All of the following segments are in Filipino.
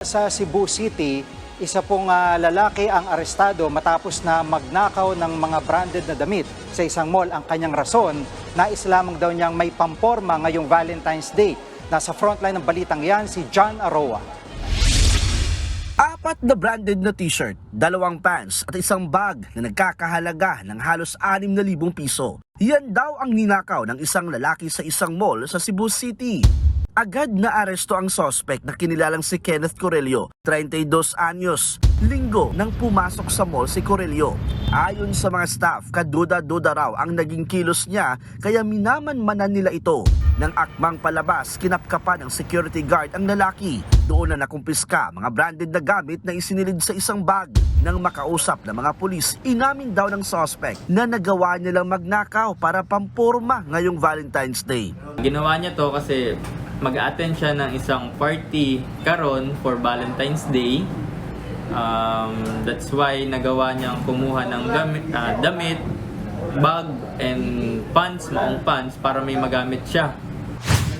Sa Cebu City, isa pong ah, lalaki ang arestado matapos na magnakaw ng mga branded na damit sa isang mall. Ang kanyang rason, nais lamang daw niyang may pamporma ngayong Valentine's Day. Nasa frontline ng balitang yan si John Aroa. Apat na branded na t-shirt, dalawang pants at isang bag na nagkakahalaga ng halos 6,000 piso. Yan daw ang ninakaw ng isang lalaki sa isang mall sa Cebu City. Agad na aresto ang sospek na kinilalang si Kenneth Corelio, 32 anyos. Linggo nang pumasok sa mall si Corelio. Ayon sa mga staff, kaduda-duda raw ang naging kilos niya kaya minamanmanan nila ito. Nang akmang palabas, kinapkapan ng security guard ang lalaki. Doon na nakumpiska mga branded na gamit na isinilid sa isang bag. Nang makausap ng mga pulis, inamin daw ng suspect na nagawa nilang magnakaw para pampurma ngayong Valentine's Day. Ginawa niya to kasi mag-attend siya ng isang party karon for Valentine's Day. Um, that's why nagawa niyang kumuha ng damit, ah, damit, bag, and pants, maong pants para may magamit siya.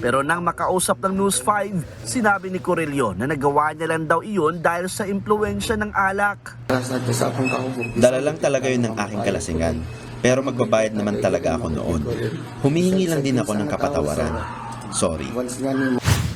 Pero nang makausap ng News 5, sinabi ni Corelio na nagawa niya lang daw iyon dahil sa impluensya ng alak. Dala lang talaga yun ng aking kalasingan. Pero magbabayad naman talaga ako noon. Humihingi lang din ako ng kapatawaran. Sorry.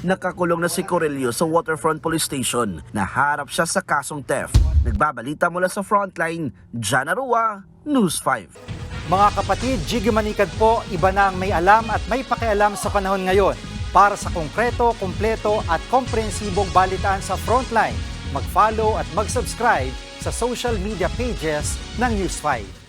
Nakakulong na si Corelio sa Waterfront Police Station. Naharap siya sa kasong theft. Nagbabalita mula sa frontline, Jana Rua, News 5. Mga kapatid, Jiggy Manikad po, iba na ang may alam at may pakialam sa panahon ngayon. Para sa konkreto, kumpleto at komprehensibong balitaan sa Frontline, mag-follow at mag-subscribe sa social media pages ng News 5.